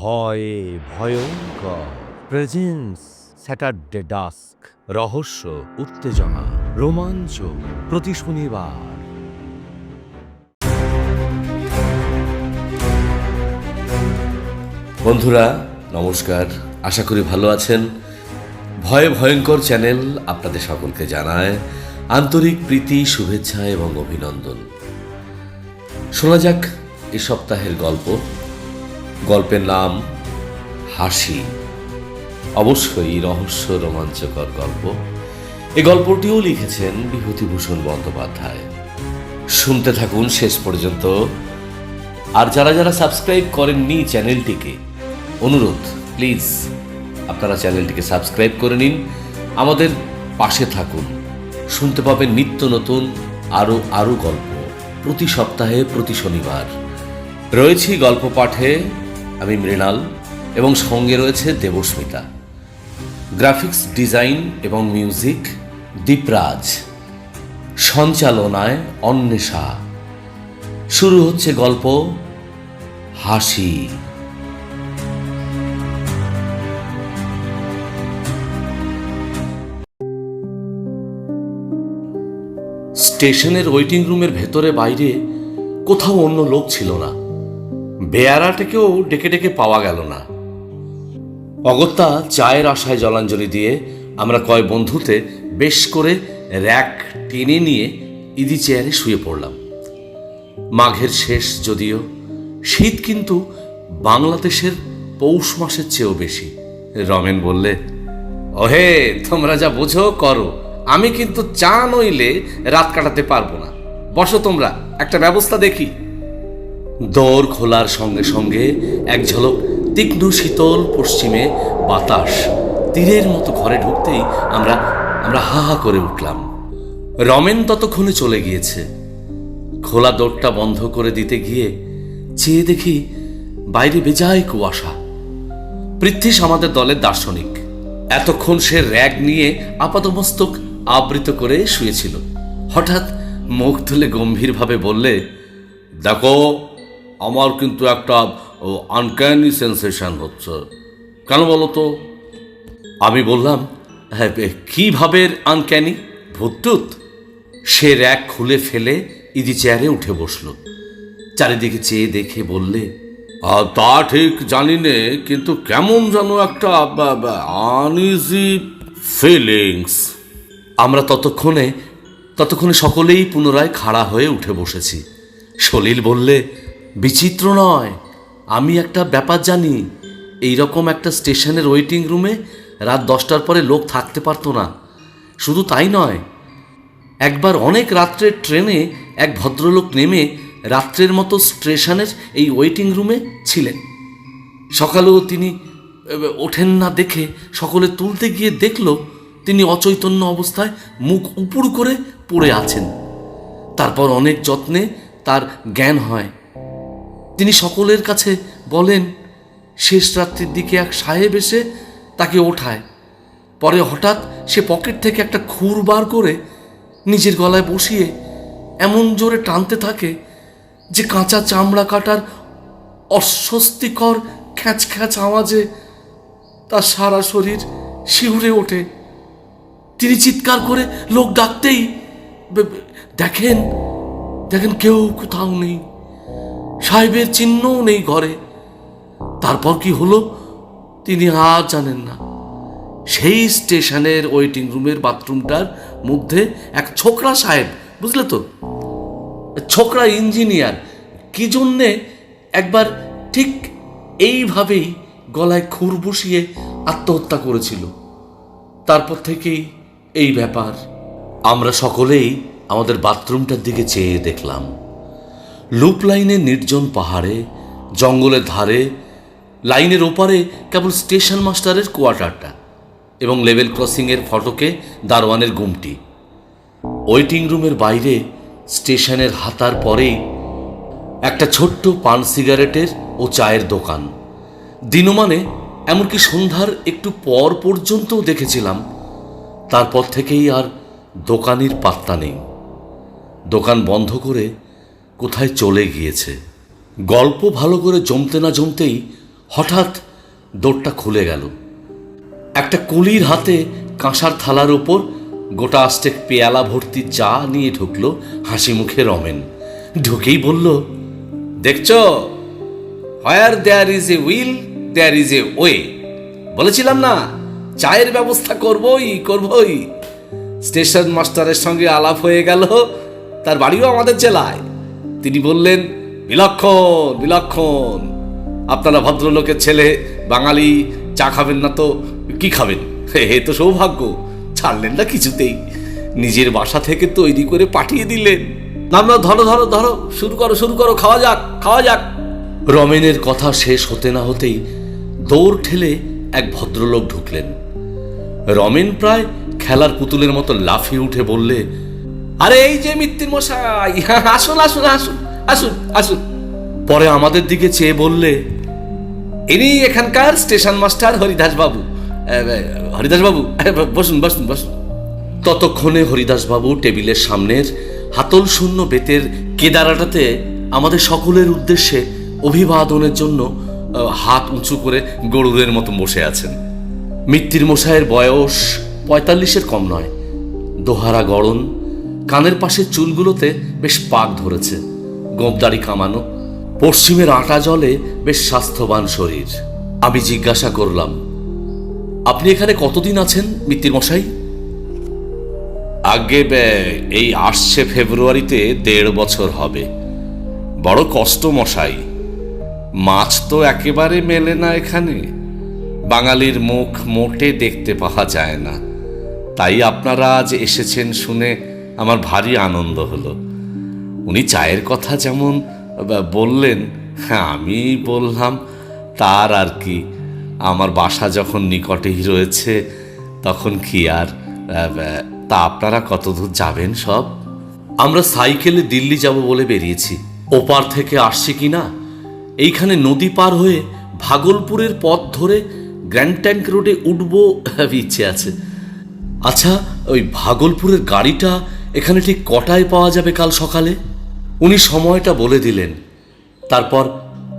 ভয়ে ভয়ঙ্কর। Presence, Saturday dusk, রহস্য, উত্তেজনা, রোমাঞ্চ প্রতি শনিবার। বন্ধুরা, নমস্কার। আশা করি ভালো আছেন। ভয়ে ভয়ঙ্কর চ্যানেল আপনাদের সকলকে জানায় আন্তরিক প্রীতি, শুভেচ্ছা এবং অভিনন্দন। শোনা যাক এ সপ্তাহের গল্প। গল্পের নাম হাসি। অবশ্যই রহস্য রোমাঞ্চকর গল্প। এই গল্পটিও লিখেছেন বিভূতিভূষণ বন্দ্যোপাধ্যায়। শুনতে থাকুন শেষ পর্যন্ত। আর যারা যারা সাবস্ক্রাইব করেননি চ্যানেলটিকে, অনুরোধ, প্লিজ আপনারা চ্যানেলটিকে সাবস্ক্রাইব করে নিন। আমাদের পাশে থাকুন। শুনতে পাবেন নিত্য নতুন আরও আরও গল্প প্রতি সপ্তাহে, প্রতি শনিবার। রয়েছি গল্প পাঠে। আমি মৃণাল এবং সঙ্গে রয়েছে দেবস্মিতা। গ্রাফিক্স ডিজাইন এবং মিউজিক দীপরাজ। সঞ্চালনায় অন্বেষা। শুরু হচ্ছে গল্প হাসি। স্টেশনের ওয়েটিং রুমের ভেতরে বাইরে কোথাও অন্য লোক ছিল না। বেয়ারাটাকেও ডেকে ডেকে পাওয়া গেল না। অগত্যা চায়ের আশায় জলাঞ্জলি দিয়ে আমরা কয় বন্ধুতে বেশ করে র্যাক টেনে নিয়ে ইদি চেয়ারে শুয়ে পড়লাম। মাঘের শেষ যদিও, শীত কিন্তু বাংলাদেশের পৌষ মাসের চেয়েও বেশি। রমেন বললে, ওহে, তোমরা যা বোঝো করো। আমি কিন্তু চা নইলে রাত কাটাতে পারব না। বসো তোমরা, একটা ব্যবস্থা দেখি। দৌড় খোলার সঙ্গে সঙ্গে এক ঝলক তীক্ষ্ণ শীতল পশ্চিমে বাতাস তীরের মতো ঘরে ঢুকতেই আমরা আমরা হা হা করে উঠলাম। রমেন ততক্ষণে চলে গিয়েছে। খোলা দোরটা বন্ধ করে দিতে গিয়ে চেয়ে দেখি বাইরে বেজায় কুয়াশা। পৃথ্বীশ আমাদের দলের দার্শনিক। এতক্ষণ সে র্যাগ নিয়ে আপাতমস্তক আবৃত করে শুয়েছিল। হঠাৎ মুখ তুলে গম্ভীরভাবে বললে, দেখো আমার কিন্তু একটা আনক্যানি সেন্সেশন হচ্ছে। কেন বলো তো? আমি বললাম হ্যাঁ কীভাবে আনক্যানি ভূতুত সে র্যাক খুলে ফেলে ইদি চেয়ারে উঠে বসল। চারিদিকে চেয়ে দেখে বললে "আহ, তা ঠিক জানি নে কিন্তু কেমন যেন একটা আনইজি ফিলিংস আমরা ততক্ষণে ততক্ষণে সকলেই পুনরায় খাড়া হয়ে উঠে বসেছি। সলিল বললে বিচিত্র নয়। আমি একটা ব্যাপার জানি এই রকম একটা স্টেশনের ওয়েটিং রুমে রাত দশটার পরে লোক থাকতে পারতো না। শুধু তাই নয়, একবার অনেক রাত্রের ট্রেনে এক ভদ্রলোক নেমে রাত্রের মতো স্টেশনের এই ওয়েটিং রুমে ছিলেন। সকালেও তিনি ওঠেন না দেখে সকলে তুলতে গিয়ে দেখল তিনি অচৈতন্য অবস্থায় মুখ উপুড় করে পড়ে আছেন। তারপর অনেক যত্নে তার জ্ঞান হয়। তিনি সকলের কাছে বলেন, শেষ রাত্রির দিকে এক সাহেব এসে তাকে ওঠায়। পরে হঠাৎ সে পকেট থেকে একটা খুর বার করে নিজের গলায় বসিয়ে এমন জোরে টানতে থাকে যে কাঁচা চামড়া কাটার অস্বস্তিকর খ্যাঁচ খ্যাঁচ আওয়াজে তার সারা শরীর শিউরে ওঠে। তিনি চিৎকার করে, লোক ডাকতেই দেখেন দেখেন কেউ কোথাও নেই। সাহেবের চিহ্নও নেই ঘরে। তারপর কি হলো? তিনি আর জানেন না। সেই স্টেশনের ওয়েটিং রুমের বাথরুমটার মধ্যে এক ছোকরা সাহেব, বুঝলে তো? ছোকরা ইঞ্জিনিয়ার। কি জন্যে একবার ঠিক এইভাবেই গলায় খুর বসিয়ে আত্মহত্যা করেছিল। তারপর থেকেই এই ব্যাপার। আমরা সকলেই আমাদের বাথরুমটার দিকে চেয়ে দেখলাম। লুপ লাইনের নির্জন পাহাড়ে, জঙ্গলের ধারে, লাইনের ওপারে কেবল স্টেশন মাস্টারের কোয়ার্টারটা এবং লেভেল ক্রসিংয়ের ফটকে দারোয়ানের গুমটি। ওয়েটিং রুমের বাইরে স্টেশনের হাতার পরেই একটা ছোট্ট পান সিগারেটের ও চায়ের দোকান। দিনমানে এমনকি সন্ধ্যার একটু পর পর্যন্তও দেখেছিলাম, তারপর থেকেই আর দোকানির পাত্তা নেই। দোকান বন্ধ করে কোথায় চলে গিয়েছে? গল্প ভালো করে জমতে না জমতেই হঠাৎ দৌড়টা খুলে গেল। একটা কুলির হাতে কাঁসার থালার ওপর গোটা আস্টেক পেয়ালা ভর্তি চা নিয়ে ঢুকলো হাসি মুখে রমেন। ঢুকেই বলল, দেখছ where there is a will there is a way বলেছিলাম না, চায়ের ব্যবস্থা করবই করবই। স্টেশন মাস্টারের সঙ্গে আলাপ হয়ে গেল, তার বাড়িও আমাদের জেলায়। তিনি বললেন, বিলক্ষণ বিলক্ষণ। আপনারা ভদ্রলোকের ছেলে, বাঙালি, চা খাবেন না তো, কি খাবেন? হে তো সৌভাগ্য, ছাড়লেন না কিছুতেই। নিজের বাসা থেকে তৈরি করে পাঠিয়ে দিলেন। না ধরো ধরো ধরো, শুরু করো শুরু করো, খাওয়া যাক খাওয়া যাক। রমেনের কথা শেষ হতে না হতেই দৌড় ঠেলে এক ভদ্রলোক ঢুকলেন। রমেন প্রায় খেলার পুতুলের মতো লাফিয়ে উঠে বললে আরে এই যে মিত্তির মশাই, আসুন আসুন আসুন আসুন আসুন। পরে আমাদের দিকে চেয়ে বললে, ইনি এখানকার স্টেশন মাস্টার হরিদাস বাবু। হরিদাস বাবু বসুন বসুন বসুন। ততক্ষণে হরিদাস বাবু টেবিলের সামনের হাতল শূন্য বেতের কেদারাটাতে আমাদের সকলের উদ্দেশ্যে অভিবাদনের জন্য হাত উঁচু করে গরুরের মতো বসে আছেন। মিত্তির মশাইয়ের বয়স পঁয়তাল্লিশের কম নয়। দোহারা গড়ন কানের পাশের চুলগুলোতে বেশ পাক ধরেছে। গোপদারি কামানো, পশ্চিমের আটা জলে বেশ স্বাস্থ্যবান শরীর। আমি জিজ্ঞাসা করলাম, আপনি এখানে কতদিন আছেন, মিত্তির মশাই? আগে এই আসছে ফেব্রুয়ারিতে দেড় বছর হবে। বড় কষ্ট মশাই। মাছ তো একেবারে মেলে না এখানে। বাঙালির মুখ মোটে দেখতে পাওয়া যায় না। তাই আপনারা আজ এসেছেন শুনে আমার ভারী আনন্দ হলো। উনি চায়ের কথা যেমন বললেন হ্যাঁ আমি বললাম, তার আর কি। আমার বাসা যখন নিকটেই রয়েছে, তখন কি আর তা আপনারা কতদূর যাবেন সব? আমরা সাইকেলে দিল্লি যাব বলে বেরিয়েছি। ওপার থেকে আসছি কি না? এইখানে নদী পার হয়ে ভাগলপুরের পথ ধরে গ্র্যান্ড ট্যাঙ্ক রোডে উঠবো ইচ্ছে আছে। আচ্ছা ওই ভাগলপুরের গাড়িটা এখানে ঠিক কটায় পাওয়া যাবে কাল সকালে? উনি সময়টা বলে দিলেন। তারপর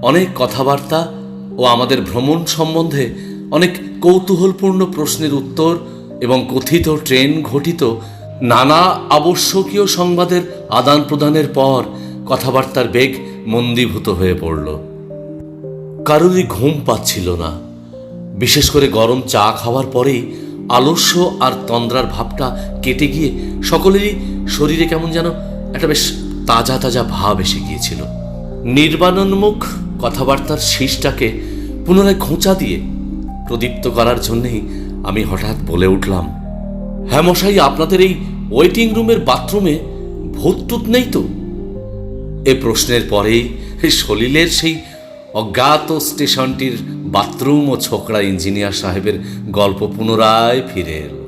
অনেক কথাবার্তা ও আমাদের ভ্রমণ সম্বন্ধে অনেক কৌতূহলপূর্ণ প্রশ্নের উত্তর এবং কথিত ট্রেন ঘটিত নানা আবশ্যকীয় সংবাদের আদান প্রদানের পর কথাবার্তার বেগ মন্দীভূত হয়ে পড়ল। কারোরই ঘুম পাচ্ছিল না। বিশেষ করে গরম চা খাওয়ার পরেই আলস্য আর তন্দ্রার ভাবটা কেটে গিয়ে সকলেরই শরীরে কেমন যেন একটা বেশ তাজা তাজা ভাব এসে গিয়েছিল। নির্বাণোন্মুখ কথাবার্তার শীষটাকে পুনরায় খোঁচা দিয়ে প্রদীপ্ত করার জন্যেই আমি হঠাৎ বলে উঠলাম হ্যাঁ মশাই, আপনাদের এই ওয়েটিং রুমের বাথরুমে ভূত টুত নেই তো? এ প্রশ্নের পরেই সলিলের সেই অজ্ঞাত স্টেশনটির বাথরুম ও ছোকরা ইঞ্জিনিয়ার সাহেবের গল্প পুনরায় ফিরে এলো।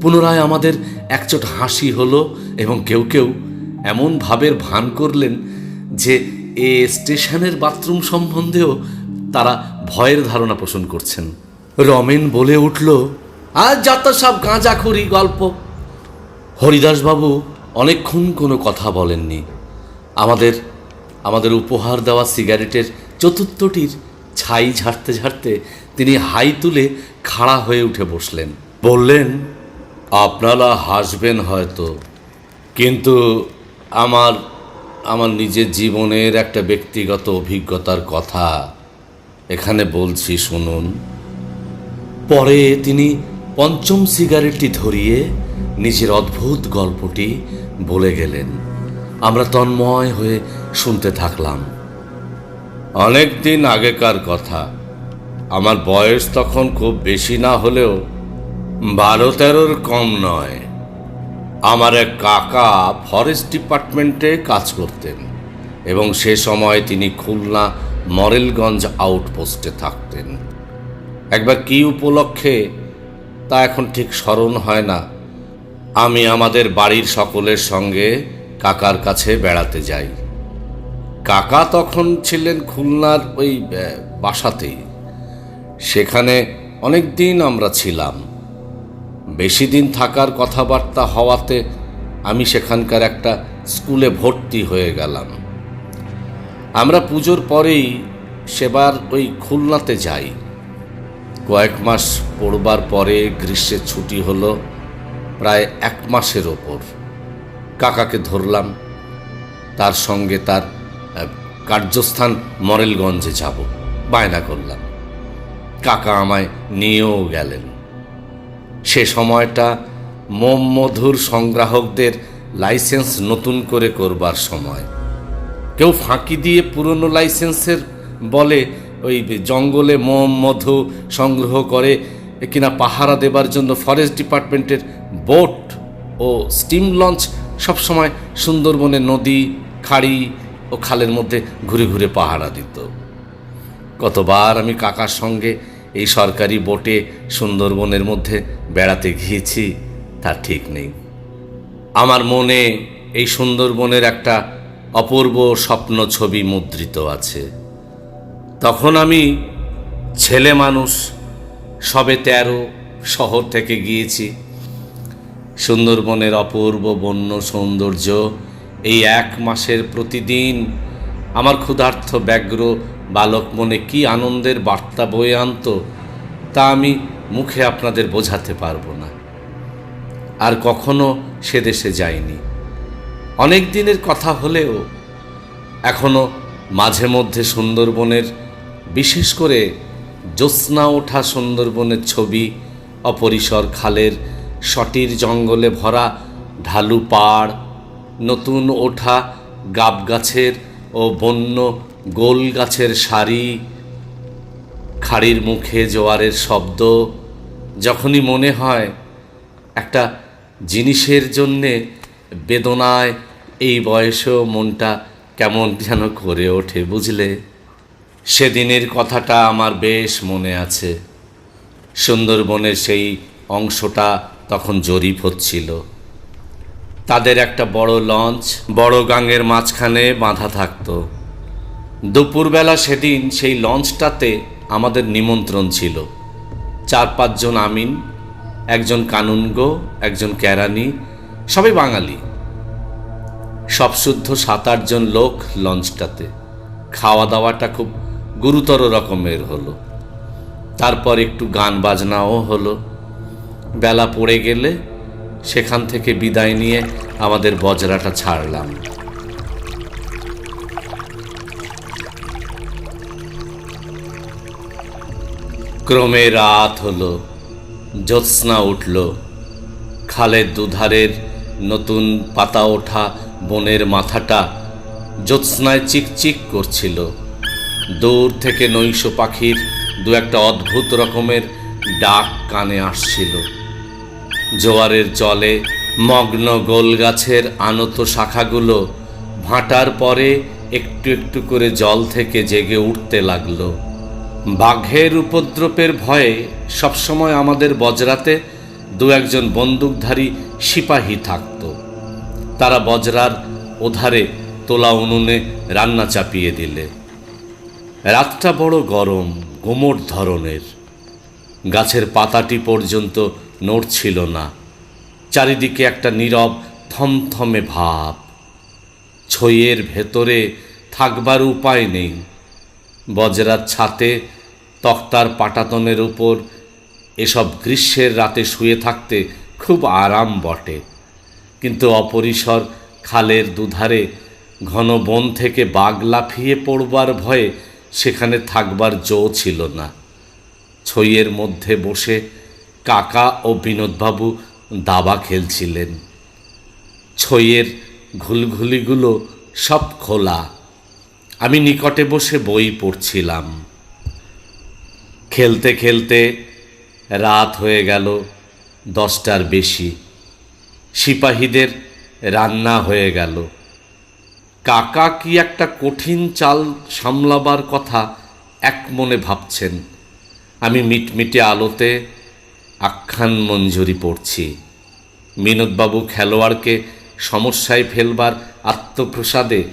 পুনরায় আমাদের একচোট হাসি হলো এবং কেউ কেউ এমন ভাবের ভান করলেন যে এ স্টেশনের বাথরুম সম্বন্ধেও তারা ভয়ের ধারণা পোষণ করছেন। রমেন বলে উঠল আর যত সব গাঁজাখুরি গল্প। হরিদাসবাবু অনেকক্ষণ কোনো কথা বলেননি। আমাদের আমাদের উপহার দেওয়া সিগারেটের চতুর্থটির ছাই ঝাড়তে ঝাড়তে তিনি হাই তুলে খাড়া হয়ে উঠে বসলেন। বললেন, আপনারা হাসবেন হয়তো, কিন্তু আমার আমার নিজের জীবনের একটা ব্যক্তিগত অভিজ্ঞতার কথা এখানে বলছি, শুনুন। পরে তিনি পঞ্চম সিগারেটটি ধরিয়ে নিজের অদ্ভুত গল্পটি বলে গেলেন। আমরা তন্ময় হয়ে শুনতে থাকলাম। অনেক দিন আগেকার কথা। আমার বয়স তখন খুব বেশি না হলেও বারো তেরোর কম নয়। আমার এক কাকা ফরেস্ট ডিপার্টমেন্টে কাজ করতেন এবং সে সময় তিনি খুলনা মরেলগঞ্জ আউটপোস্টে থাকতেন। একবার কি উপলক্ষে, তা এখন ঠিক স্মরণ হয় না। আমি আমাদের বাড়ির সকলের সঙ্গে কাকার কাছে বেড়াতে যাই। কাকা তখন ছিলেন খুলনার ওই বাসাতেই। সেখানে অনেক দিন আমরা ছিলাম। বেশি দিন থাকার কথাবার্তা হওয়াতে আমি সেখানকার একটা স্কুলে ভর্তি হয়ে গেলাম। আমরা পুজোর পরেই সেবার ওই খুলনাতে যাই। কয়েক মাস পড়বার পরে গ্রীষ্মের ছুটি হলো প্রায় এক মাসের ওপর। কাকাকে ধরলাম। তার সঙ্গে তার কার্যস্থান মরেলগঞ্জে যাব। বায়না করলাম। কাকা আমায় নিয়েও গেলেন। সে সময়টা মোম মধুর সংগ্রাহকদের লাইসেন্স নতুন করে করবার সময়। কেউ ফাঁকি দিয়ে পুরনো লাইসেন্সের বলে ওই জঙ্গলে মোম মধু সংগ্রহ করে কিনা পাহারা দেবার জন্য ফরেস্ট ডিপার্টমেন্টের বোট ও স্টিম লঞ্চ সবসময় সুন্দরবনে নদী, খাড়ি ও খালের মধ্যে ঘুরে ঘুরে পাহারা দিত। কতবার আমি কাকার সঙ্গে এই সরকারি বোটে সুন্দরবনের মধ্যে বেড়াতে গিয়েছি, তা ঠিক নেই। আমার মনে এই সুন্দরবনের একটা অপূর্ব স্বপ্ন ছবি মুদ্রিত আছে। তখন আমি ছেলে মানুষ, সবে তেরো শহর থেকে গিয়েছি। সুন্দরবনের অপূর্ব বন্য সৌন্দর্য এই এক মাসের প্রতিদিন আমার ক্ষুধার্থ ব্যগ্র বালক মনে কি আনন্দের বার্তা বয়ে আনতো, তা আমি মুখে আপনাদের বোঝাতে পারব না। আর কখনো সে দেশে যাইনি। অনেক দিনের কথা হলেও এখনও মাঝে মধ্যে সুন্দরবনের, বিশেষ করে জ্যোৎস্না ওঠা সুন্দরবনের ছবি, অপরিসর খালের সটির জঙ্গলে ভরা ঢালু পাড় নতুন ওঠা গাব গাছের ও বন্য গোল গাছের সারি। খাড়ির মুখে জোয়ারের শব্দ। যখনই মনে হয় একটা জিনিসের জন্যে বেদনায় এই বয়সেও মনটা কেমন যেন করে ওঠে, বুঝলে? সেদিনের কথাটা আমার বেশ মনে আছে। সুন্দরবনের সেই অংশটা তখন জরিপ হচ্ছিল। তাদের একটা বড় লঞ্চ, বড় গাঙের মাঝখানে বাঁধা থাকতো। দুপুরবেলা সেদিন সেই লঞ্চটাতে আমাদের নিমন্ত্রণ ছিল। চার পাঁচজন আমিন, একজন কানুনগো, একজন কেরানি, সবাই বাঙালি। সব শুদ্ধ সাত আটজন লোক লঞ্চটাতে। খাওয়া দাওয়াটা খুব গুরুতর রকমের হলো। তারপর একটু গান বাজনাও হলো। বেলা পড়ে গেলে সেখান থেকে বিদায় নিয়ে আমাদের বজরাটা ছাড়লাম। ক্রমে রাত হলো, জ্যোৎস্না উঠল, খালের দুধারের নতুন পাতা ওঠা বনের মাথাটা জ্যোৎস্নায় চিকচিক করছিল। দূর থেকে নৈশ পাখির দু একটা অদ্ভুত রকমের ডাক কানে আসছিল। জোয়ারের জলে মগ্ন গোল গাছের আনত শাখাগুলো ভাটার পরে একটু একটু করে জল থেকে জেগে উঠতে লাগল। বাঘের উপদ্রবের ভয়ে সবসময় আমাদের বজরাতে দু একজন বন্দুকধারী সিপাহী থাকতো। তারা বজরার ওধারে তোলা উনুনে রান্না চাপিয়ে দিলে। রাতটা বড় গরম, গোমট ধরনের। গাছের পাতাটি পর্যন্ত নড়ছিল না। চারিদিকে একটা নীরব, থমথমে ভাব। ছইয়ের ভেতরে থাকবার উপায় নেই। বজরার ছাতে তক্তার পাটাতনের উপর এসব গ্রীষ্মের রাতে শুয়ে থাকতে খুব আরাম বটে। কিন্তু অপরিসর খালের দুধারে ঘন বন থেকে বাঘ লাফিয়ে পড়বার ভয়ে সেখানে থাকবার জো ছিল না। ছইয়ের মধ্যে বসে কাকা ও বিনোদবাবু দাবা খেলছিলেন। ছইয়ের ঘুলঘুলিগুলো সব খোলা। আমি নিকটে বসে বই পড়ছিলাম। খেলতে খেলতে রাত হয়ে গেল দশটার বেশি। সিপাহীদের রান্না হয়ে গেল। কাকা কি একটা কঠিন চাল সামলাবার কথা এক মনে ভাবছেন। আমি মিটমিটে আলোতে আখ্যান মঞ্জুরি পড়ছি। বিনোদবাবু খেলোয়াড়কে সমস্যায় ফেলবার আত্মপ্রসাদে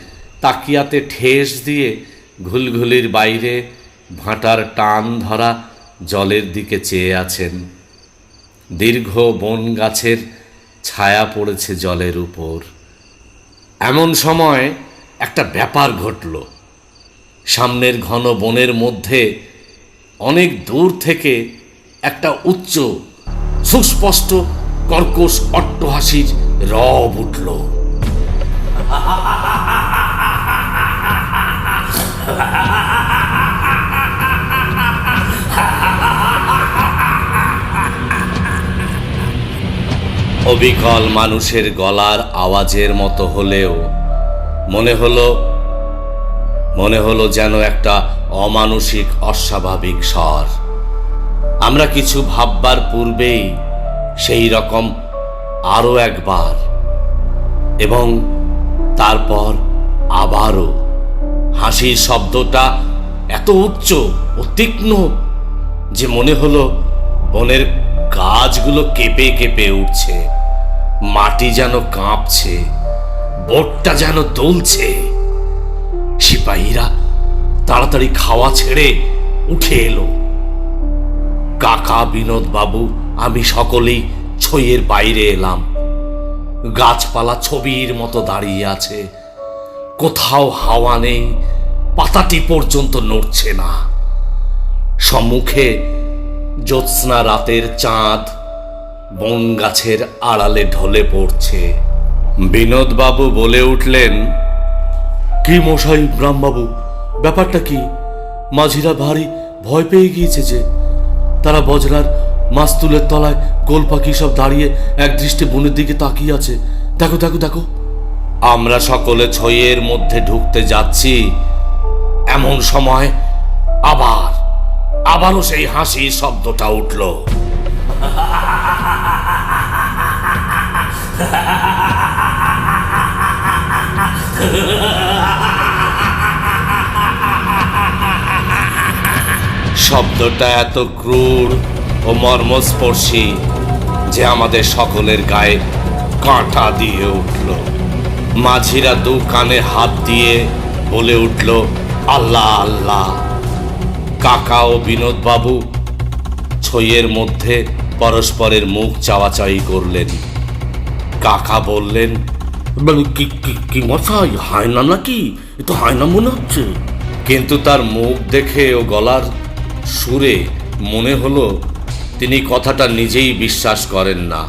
তাকিয়াতে ঠেস দিয়ে ঘুলঘুলির বাইরে ভাঁটার টান ধরা জলের দিকে চেয়ে আছেন। দীর্ঘ বন গাছের ছায়া পড়েছে জলের উপর। এমন সময় একটা ব্যাপার ঘটল। সামনের ঘন বনের মধ্যে অনেক দূর থেকে একটা উচ্চ, সুস্পষ্ট, কর্কশ, অট্টহাসির রব উঠল। অবিকল মানুষের গলার আওয়াজের মতো হলেও মনে হলো মনে হলো যেন একটা অমানসিক, অস্বাভাবিক স্বর। আমরা কিছু ভাববার পূর্বেই সেই রকম আরও একবার এবং তারপর আবারও হাসির শব্দটা এত উচ্চ ও তীক্ষ্ণ যে মনে হলো বনের গাছগুলো কেঁপে কেঁপে উঠছে, মাটি যেন কাঁপছে, বোটটা যেন দুলছে। সিপাহীরা তাড়াতাড়ি খাওয়া ছেড়ে উঠে এলো। কাকা বিনোদ বাবু, আমি সকলেই ছইয়ের বাইরে এলাম। গাছপালা ছবির মতো দাঁড়িয়ে আছে। কোথাও হাওয়া নেই, পাতাটি পর্যন্ত নড়ছে না। সম্মুখে জ্যোৎস্না রাতের চাঁদ, বন গাছের আড়ালে ঢলে পড়ছে। বিনোদবাবু বলে উঠলেন, কি মশাই, রামবাবু, ব্যাপারটা কি? মাঝিরা ভারী ভয় পেয়ে গিয়েছে যে তারা বজরার মাস্তুলের তলায় গোল পাখি সব দাঁড়িয়ে এক দৃষ্টে বনের দিকে তাকিয়ে আছে। দেখো দেখো দেখো। আমরা সকলে ছইয়ের মধ্যে ঢুকতে যাচ্ছি। এমন সময় আবার, আবারও সেই হাসি শব্দটা উঠল। শব্দটা এত ক্রূর ও মর্মস্পর্শী যে আমাদের সকলের গায়ে কাঁটা দিয়ে উঠল। মাঝিরা দু কানে হাত দিয়ে বলে উঠল, আল্লাহ আল্লাহ। কাকা ও বিনোদবাবু ছইয়ের মধ্যে পরস্পরের মুখ চাওয়াচাই করলেন। কাকা বললেন কি মশাই, হায়না নাকি? এ তো হায়না মনে হচ্ছে। কিন্তু তার মুখ দেখে ও গলার সুরে মনে হলো তিনি কথাটা নিজেই বিশ্বাস করেন না।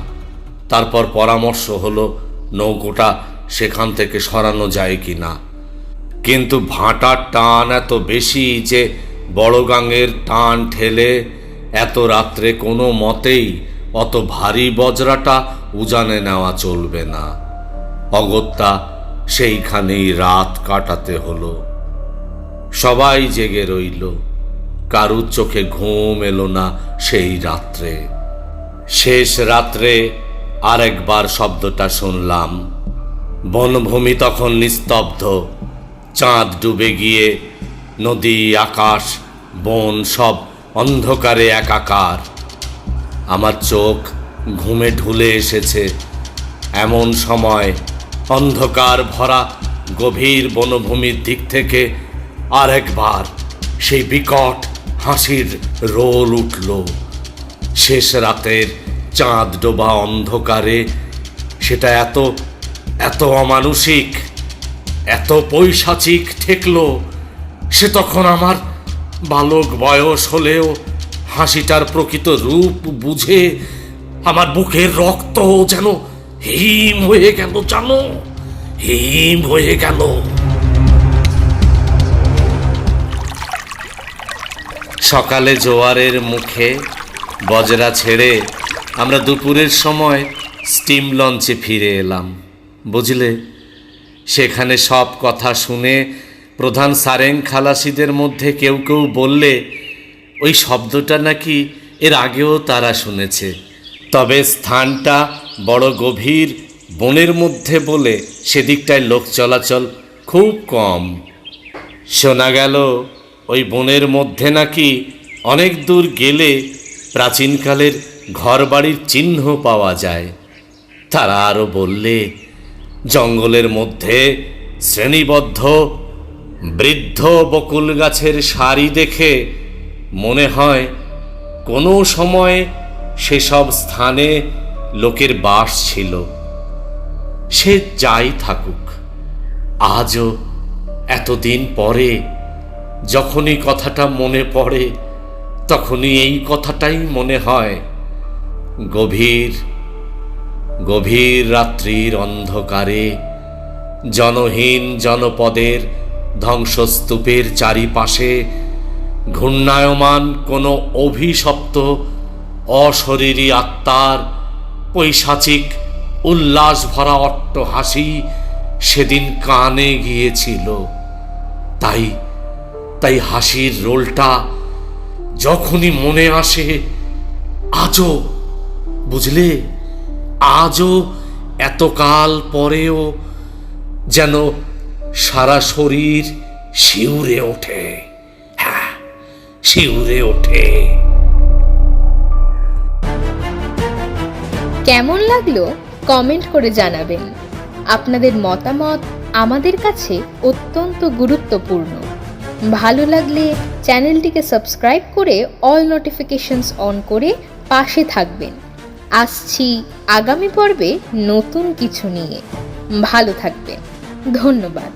তারপর পরামর্শ হলো, নৌকোটা সেখান থেকে সরানো যায় কি না কিন্তু ভাঁটার টান এত বেশি যে বড় গাঙের টান ঠেলে এত রাত্রে কোনো মতেই অত ভারী বজরাটা উজানে নেওয়া চলবে না। অগত্যা সেইখানেই রাত কাটাতে হলো। সবাই জেগে রইল। কারুর চোখে ঘুম এলো না সেই রাত্রে। শেষ রাত্রে আরেকবার শব্দটা শুনলাম। বনভূমি তখন নিস্তব্ধ। চাঁদ ডুবে গিয়ে, নদী, আকাশ, বন সব অন্ধকারে একাকার। আমার চোখ ঘুমে ঢুলে এসেছে। এমন সময় অন্ধকার ভরা গভীর বনভূমির দিক থেকে আরেকবার সেই বিকট হাসির রোল উঠল। শেষ রাতের চাঁদ ডোবা অন্ধকারে। সেটা এত এত অমানুষিক এত পৈশাচিক ঠেকল। সে তখন আমার বালক বয়স হলেও হাসিটার প্রকৃত রূপ বুঝে আমার বুকের রক্ত যেন হিম হয়ে গেল, জানো? হিম হয়ে গেল। সকালে জোয়ারের মুখে বজরা ছেড়ে আমরা দুপুরের সময় স্টিম লঞ্চে ফিরে এলাম। বুঝলে? সেখানে সব কথা শুনে প্রধান সারেং খালাসিদের মধ্যে কেউ কেউ বললে, ওই শব্দটা নাকি এর আগেও তারা শুনেছে। তবে স্থানটা বড় গভীর বনের মধ্যে বলে সেদিকটায় লোক চলাচল খুব কম। শোনা গেল ওই বনের মধ্যে নাকি অনেক দূর গেলে প্রাচীনকালের ঘরবাড়ির চিহ্ন পাওয়া যায়। তারা আরও বললে, জঙ্গলের মধ্যে শ্রেণীবদ্ধ, বৃদ্ধ বকুল গাছের সারি দেখে মনে হয় কোনো সময় সেসব স্থানে লোকের বাস ছিল। সে যাই থাকুক। আজও এতদিন পরে যখনই কথাটা মনে পড়ে, তখনই এই কথাটাই মনে হয়। গভীর গভীর রাত্রির অন্ধকারে, জনহীন জনপদের ধ্বংসস্তূপের চারিপাশে ঘূর্ণায়মান কোনো অভিশপ্ত, অশরীরী আত্মার পৈশাচিক উল্লাস ভরা অট্ট হাসি সেদিন কানে গিয়েছিল। তাই তাই হাসির রোলটা যখনই মনে আসে, আজও, বুঝলে? আজও এতকাল পরেও যেন সারা শরীর শিউরে ওঠে। হ্যাঁ শিউরে ওঠে। কেমন লাগল? কমেন্ট করে জানাবেন। আপনাদের মতামত আমাদের কাছে অত্যন্ত গুরুত্বপূর্ণ। ভালো লাগলে চ্যানেলটিকে সাবস্ক্রাইব করে অল নোটিফিকেশনস অন করে পাশে থাকবেন। আসছি আগামী পর্বে নতুন কিছু নিয়ে। ভালো থাকবেন। ধন্যবাদ।